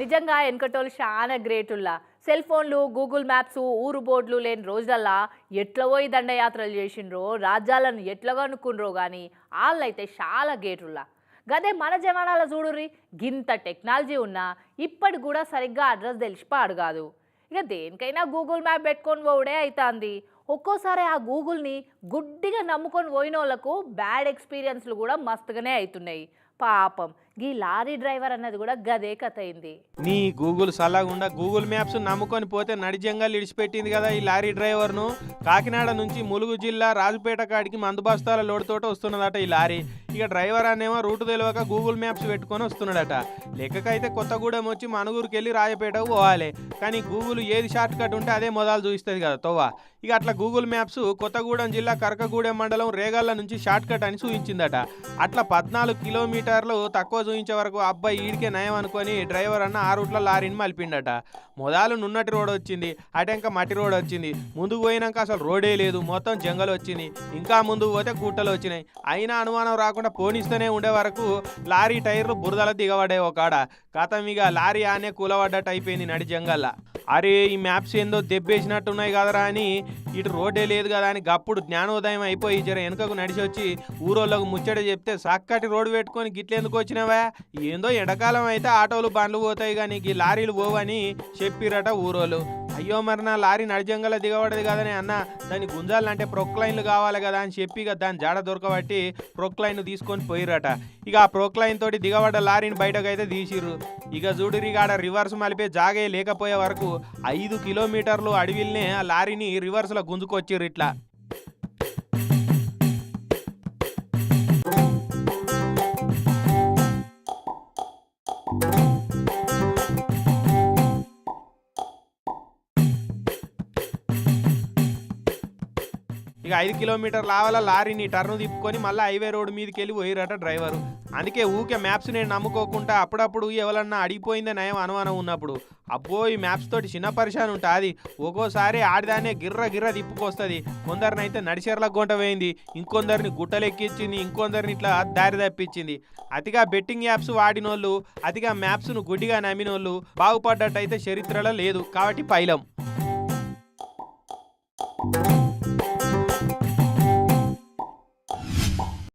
నిజంగా వెనకటోళ్ళు చాలా గ్రేటుల్లా సెల్ ఫోన్లు గూగుల్ మ్యాప్స్ ఊరు బోర్డులు లేని రోజులల్లా ఎట్లా పోయి దండయాత్రలు చేసిండ్రో రాజ్యాలను ఎట్లా కనుక్కుండ్రో కానీ వాళ్ళైతే చాలా గేటుల్లా గదే మన జమానాల చూడుర్రి గింత టెక్నాలజీ ఉన్నా ఇప్పటి కూడా సరిగ్గా అడ్రస్ తెలిసిపాడు కాదు. ఇక దేనికైనా గూగుల్ మ్యాప్ పెట్టుకొని పోవుడే అవుతుంది ఒక్కోసారి ఆ గూగుల్ని గుడ్డిగా నమ్ముకొని పోయిన వాళ్ళకు బ్యాడ్ ఎక్స్పీరియన్స్లు కూడా మస్తుగానే అవుతున్నాయి పాపం. గీ లారీ డ్రైవర్ అన్నది కూడా గదే కథ అయింది. నీ గూగుల్ సల్లగుండా గూగుల్ మ్యాప్స్ నమ్ముకొని పోతే నడిజంగా ఇడిచిపెట్టింది కదా ఈ లారీ డ్రైవర్ను. కాకినాడ నుంచి ములుగు జిల్లా రాజుపేట కాడికి మందు బస్తాల లోడుతోట వస్తున్నదట ఈ లారీ. ఇక డ్రైవర్ అనేమో రూట్ తెలియక గూగుల్ మ్యాప్స్ పెట్టుకొని వస్తున్నాడట. లెక్కకైతే కొత్తగూడెం వచ్చి మనుగురికి వెళ్ళి రాజపేటకు పోవాలి. కానీ గూగుల్ ఏది షార్ట్ కట్ ఉంటే అదే మొదలు చూపిస్తుంది కదా తొవ్వ. ఇక అట్లా గూగుల్ మ్యాప్స్ కొత్తగూడెం జిల్లా కరకగూడెం మండలం రేగాళ్ళ నుంచి షార్ట్ కట్ అని చూపించిందట అట్లా పద్నాలుగు కిలోమీటర్ కిలోమీటర్లు తక్కువ చూపించే వరకు అబ్బాయి ఈడికే నయం అనుకొని డ్రైవర్ అన్న ఆ రూట్లో లారీని మలిపిండట. మొదలు నున్నటి రోడ్ వచ్చింది. అటెంక మట్టి రోడ్ వచ్చింది. ముందుకు పోయినాక అసలు రోడే లేదు. మొత్తం జంగల్ వచ్చింది. ఇంకా ముందుకు పోతే గుట్టలు వచ్చినాయి. అయినా అనుమానం రాకుండా పోనిస్తూనే ఉండే వరకు లారీ టైర్లు బురదల దిగబడే ఒక గతం ఇక లారీ ఆనే కూలబడ్డట్టు అయిపోయింది నడి జంగల్లా. అరే ఈ మ్యాప్స్ ఏందో దెబ్బేసినట్టున్నాయి కదరా అని ఇటు రోడ్డే లేదు కదా అని గప్పుడు జ్ఞానోదయం అయిపోయి జర వెనుకకు నడిచి వచ్చి ఊరోళ్ళకు ముచ్చట చెప్తే సక్కటి రోడ్డు పెట్టుకొని గిట్లెందుకు వచ్చినావా? ఏందో ఎండాకాలం అయితే ఆటోలు బండ్లు పోతాయి కానీ ఈ లారీలు పోవని చెప్పిరట ఊరోళ్ళు. అయ్యో మరి నా లారీ నడిజంగల దిగబడదు కదని అన్న దాని గుంజాలంటే ప్రొక్లైన్లు కావాలి కదా అని చెప్పి ఇక దాని జాడ దొరకబట్టి ప్రొక్లైన్ తీసుకొని పోయిరట ఇక ఆ ప్రొక్లైన్ తోటి దిగబడ్డ లారీని బయటకు అయితే తీసిర్రు. ఇక చూడురి ఆడ రివర్స్ మలిపే జాగే లేకపోయే వరకు ఐదు కిలోమీటర్లు అడవిల్నే ఆ లారీని రివర్స్లో గుంజుకొచ్చిర్రు ఇట్లా. ఇక ఐదు కిలోమీటర్ లావాల లారీని టర్న్ తిప్పుకొని మళ్ళీ హైవే రోడ్ మీదకి వెళ్ళి పోయిరట డ్రైవరు. అందుకే ఊకే మ్యాప్స్ నేను నమ్ముకోకుండా అప్పుడప్పుడు ఎవరన్నా అడిగిపోయిందే నయం అనుమానం ఉన్నప్పుడు. అబ్బో ఈ మ్యాప్స్ తోటి చిన్న పరిశాన్ ఉంటుంది. ఒక్కోసారి ఆడిదానే గిర్ర గిర్ర తిప్పుకొస్తుంది. కొందరినైతే నడిచెర్ల గుంట వేయింది. ఇంకొందరిని గుట్టలెక్కించింది. ఇంకొందరిని ఇట్లా దారి తప్పించింది. అతిగా బెట్టింగ్ యాప్స్ వాడినోళ్ళు అతిగా మ్యాప్స్ను గుడ్డిగా నమ్మినోళ్ళు బాగుపడ్డట్టయితే చరిత్రలో లేదు. కాబట్టి పైలం.